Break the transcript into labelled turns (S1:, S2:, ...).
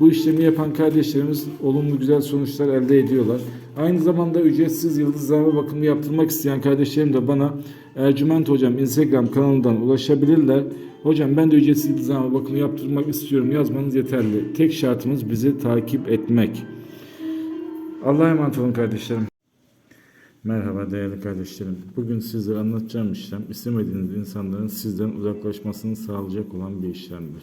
S1: Bu işlemi yapan kardeşlerimiz olumlu güzel sonuçlar elde ediyorlar. Aynı zamanda ücretsiz yıldızlama bakımı yaptırmak isteyen kardeşlerim de bana Ercüment Hocam Instagram kanalından ulaşabilirler. Hocam ben de ücretsiz yıldızlama bakımı yaptırmak istiyorum yazmanız yeterli. Tek şartımız bizi takip etmek. Allah'a emanet olun kardeşlerim. Merhaba değerli kardeşlerim. Bugün sizlere anlatacağım işlem istemediğiniz insanların sizden uzaklaşmasını sağlayacak olan bir işlemdir.